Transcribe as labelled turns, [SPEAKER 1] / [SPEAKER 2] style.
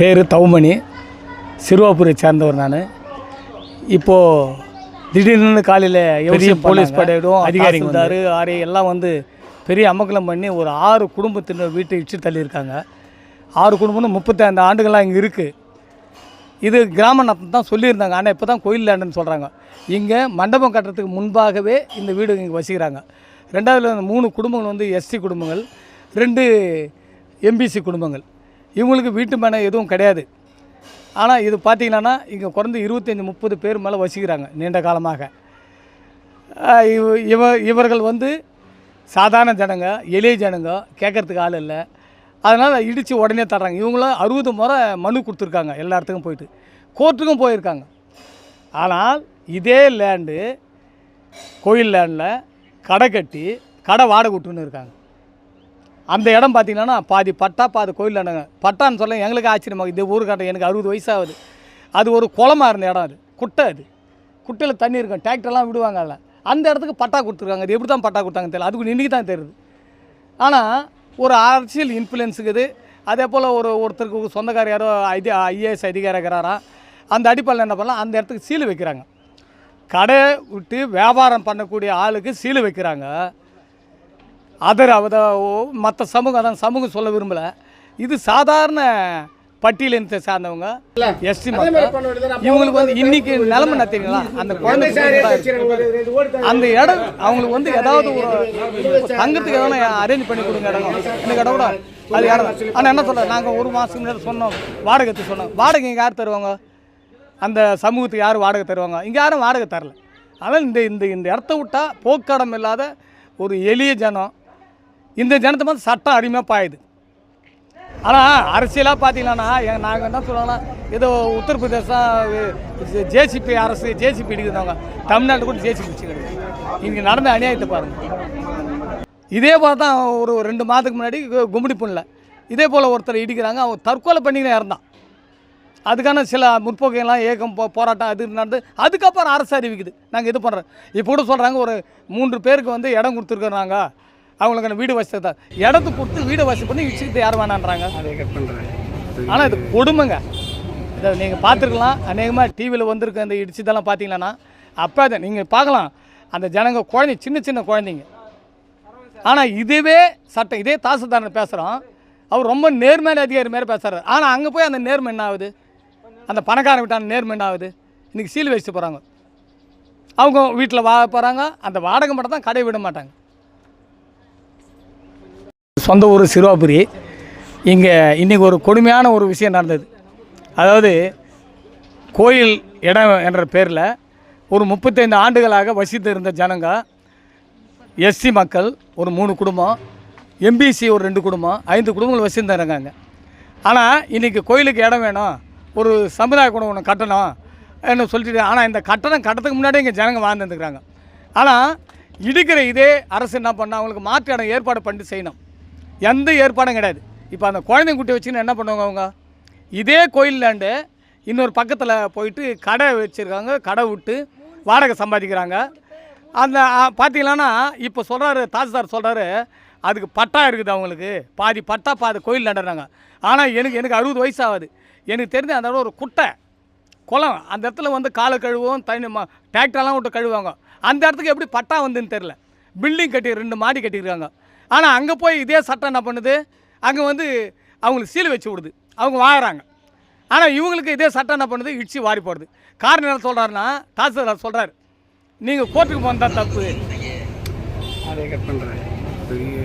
[SPEAKER 1] பேர் தவுமணி. சிறுவாபுரை சேர்ந்தவர் நான். இப்போது திடீர்னு காலையில் பெரிய போலீஸ் படையிடும் அதிகாரிகள் ஆறு எல்லாம் வந்து பெரிய அமக்கலம் பண்ணி ஒரு ஆறு குடும்பத்தின் வீட்டை இடிச்சு தள்ளியிருக்காங்க. ஆறு குடும்பம்னு முப்பத்தைந்து ஆண்டுகளாக இங்கே இருக்குது இது கிராம தான் சொல்லியிருந்தாங்க. ஆனால் இப்போ தான் கோயில் லேண்டுன்னு சொல்கிறாங்க இங்கே மண்டபம் கட்டுறதுக்கு முன்பாகவே இந்த வீடு இங்கே வசிக்கிறாங்க. ரெண்டாவது மூணு குடும்பங்கள் வந்து எஸ்சி குடும்பங்கள் ரெண்டு எம்பிசி குடும்பங்கள். இவங்களுக்கு வீட்டு மேலே எதுவும் கிடையாது. ஆனால் இது பார்த்தீங்கன்னா இங்கே குறைந்து இருபத்தஞ்சி முப்பது பேர் மேலே வசிக்கிறாங்க நீண்ட காலமாக. இவ- இவ இவர்கள் வந்து சாதாரண ஜனங்க எளிய ஜனங்க கேட்குறதுக்கு ஆள் இல்லை. அதனால் இடித்து உடனே தர்றாங்க. இவங்களும் அறுபது முறை மனு கொடுத்துருக்காங்க எல்லா இடத்துக்கும் போயிட்டு. கோர்ட்டுக்கும் போயிருக்காங்க. ஆனால் இதே லேண்டு கோயில் லேண்டில் கடை கட்டி கடை வாடகை விட்டுன்னு இருக்காங்க. அந்த இடம் பார்த்தீங்கன்னா பாதி பட்டா பாதி கோயில் இடங்க பட்டான்னு சொல்ல எங்களுக்கு ஆச்சரியமாக இந்த ஊருக்காட்ட எனக்கு அறுபது வயசாகுது. அது ஒரு குளமாக இருந்த இடம் அது. குட்டை அது. குட்டையில் தண்ணி இருக்கும். டிராக்டர்லாம் விடுவாங்க அதில் அந்த இடத்துக்கு பட்டா கொடுத்துருக்காங்க. அது எப்படி தான் பட்டா கொடுத்தாங்க தெரியல. அதுக்கு இன்றைக்கி தான் தெரியுது. ஆனால் ஒரு அரசியல் இன்ஃப்ளூயன்ஸுக்குது அதே போல் ஒரு ஒருத்தருக்கு ஒரு சொந்தக்கார யாரோ ஐடி ஐஏஎஸ் அதிகாரி இருக்கிறாராம் அந்த அடிப்படையில் என்ன பண்ணலாம்? அந்த இடத்துக்கு சீல் வைக்கிறாங்க. கடை விட்டு வியாபாரம் பண்ணக்கூடிய ஆளுக்கு சீல் வைக்கிறாங்க. அதர் அவத மற்ற சமூகம் அதான் சமூகம் சொல்ல விரும்பலை. இது சாதாரண பட்டியலினத்தை சார்ந்தவங்க எஸ்டி இவங்களுக்கு வந்து இன்னைக்கு நிலைமை என்ன தெரியுங்களா? அந்த குழந்தை அந்த இடம் அவங்களுக்கு வந்து ஏதாவது ஒரு தங்கத்துக்கு எதனா அரேஞ்ச் பண்ணி கொடுங்க இடம். எனக்கு இடம் கூட? அது யாரும் ஆனால் என்ன சொல்ல நாங்கள் ஒரு மாதத்துக்கு முன்னாடி சொன்னோம். வாடகை சொன்னோம். வாடகை இங்கே யார் தருவாங்க? அந்த சமூகத்துக்கு யார் வாடகை தருவாங்க? இங்கே யாரும் வாடகை தரல. அதனால் இந்த இந்த இந்த இடத்த விட்டா போக்கடம் இல்லாத ஒரு எளிய ஜனம் இந்த ஜனத்தை வந்து சட்டம் அருமையாக பாயுது. ஆனால் அரசியலாக பார்த்தீங்கன்னா நாங்கள் என்ன சொல்லுவாங்கன்னா ஏதோ உத்தரப்பிரதேசம் ஜேசிபி அரசு ஜேசிபி எடுக்கிறவங்க தமிழ்நாட்டு கூட ஜேசிபி வச்சுக்கிறது. இங்கே நடந்த அநியாயத்தை பாருங்கள் இதே போல் தான் ஒரு ரெண்டு மாதத்துக்கு முன்னாடி கு- புண்ணில் இதே போல் ஒருத்தர் இடிக்கிறாங்க அவன் தற்கொலை பண்ணிக்கிற இறந்தான் அதுக்கான சில முற்போக்கையெல்லாம் ஏக்கம் போ போராட்டம் அது நடந்து அதுக்கப்புறம் அரசு அறிவிக்குது. நாங்கள் இது பண்ணுறோம் இப்போ கூட சொல்கிறாங்க ஒரு மூன்று பேருக்கு வந்து இடம் கொடுத்துருக்குறாங்க. அவங்களுக்கு வீடு வசதி தான். இடத்து கொடுத்து வீடு வசதி பண்ணி இடிச்சுக்கிட்டு யார் வேணான்றாங்க?
[SPEAKER 2] அதை கட்
[SPEAKER 1] ஆனால் இது கொடுமைங்க. இதை நீங்கள் பார்த்துருக்கலாம். அநேகமாக டிவியில் வந்திருக்க இந்த இடிச்சதெல்லாம் பார்த்தீங்கன்னா அப்போ அதை நீங்கள் பார்க்கலாம். அந்த ஜனங்க குழந்தை சின்ன சின்ன குழந்தைங்க. ஆனால் இதுவே சட்டம் இதே தாசில்தாரன் பேசுகிறோம் அவர் ரொம்ப நேர்மையான அதிகாரி மாதிரி பேசுகிறாரு ஆனால் அங்கே போய் அந்த நேர்மை என்ன ஆகுது? அந்த பணக்காரன் விட்டான நேர்மை என்ன ஆகுது? இன்றைக்கி சீல் வச்சுட்டு போகிறாங்க அவங்க வீட்டில் வா போகிறாங்க அந்த வாடகை மட்டும் தான் கடை விட மாட்டாங்க. சொந்த ஊர் சிறுவாபுரி. இங்கே இன்றைக்கி ஒரு கொடுமையான ஒரு விஷயம் நடந்தது. அதாவது கோயில் இடம் என்ற பேரில் ஒரு முப்பத்தைந்து ஆண்டுகளாக வசித்து இருந்த ஜனங்க எஸ்சி மக்கள் ஒரு மூணு குடும்பம் எம்பிசி ஒரு ரெண்டு குடும்பம் ஐந்து குடும்பங்கள் வசிருந்தாங்க ஆனால் இன்றைக்கி கோயிலுக்கு இடம் வேணும் ஒரு சமுதாய குடும்பம் ஒன்று கட்டணும் என்ன சொல்லிட்டு ஆனால் இந்த கட்டணம் கட்டத்துக்கு முன்னாடி இங்கே ஜனங்க வாழ்ந்துருக்குறாங்க ஆனால் இடிக்கிற இதே அரசு என்ன பண்ணால் அவங்களுக்கு மாற்று இடம் ஏற்பாடு பண்ணிட்டு செய்யணும். எந்த ஏற்பாடும் கிடையாது. இப்போ அந்த குழந்தைங்க குட்டி வச்சுன்னு என்ன பண்ணுவாங்க அவங்க? இதே கோயில்லாண்டு இன்னொரு பக்கத்தில் போயிட்டு கடை வச்சுருக்காங்க. கடை விட்டு வாடகை சம்பாதிக்கிறாங்க. அந்த பார்த்தீங்களான்னா இப்போ சொல்கிறாரு தாசில்தார் சொல்கிறாரு அதுக்கு பட்டா இருக்குது அவங்களுக்கு. பாதி பட்டா பாதி கோயில் நடுறாங்க ஆனால் எனக்கு எனக்கு அறுபது வயசு ஆகுது. எனக்கு தெரிஞ்ச அந்த ஒரு குட்டை. குளம். அந்த இடத்துல வந்து காலை கழுவும் தண்ணி ம டிராக்டர்லாம் விட்டு கழுவாங்க அந்த இடத்துக்கு எப்படி பட்டா வந்துன்னு தெரில பில்டிங் கட்டி ரெண்டு மாடி கட்டியிருக்காங்க. ஆனால் அங்கே போய் இதே சட்டம் என்ன பண்ணுது? அங்கே வந்து அவங்களுக்கு சீல் வச்சு விடுது. அவங்க வாங்குறாங்க. ஆனால் இவங்களுக்கு இதே சட்டம் என்ன பண்ணுது? இடிச்சு வாரி போடுது. காரணம் என்ன சொல்கிறாருன்னா தாசில்தார் சொல்கிறார் நீங்கள் கோர்ட்டுக்கு போனால் தப்பு.
[SPEAKER 2] அதை கட் பண்ணுறேன் பெரிய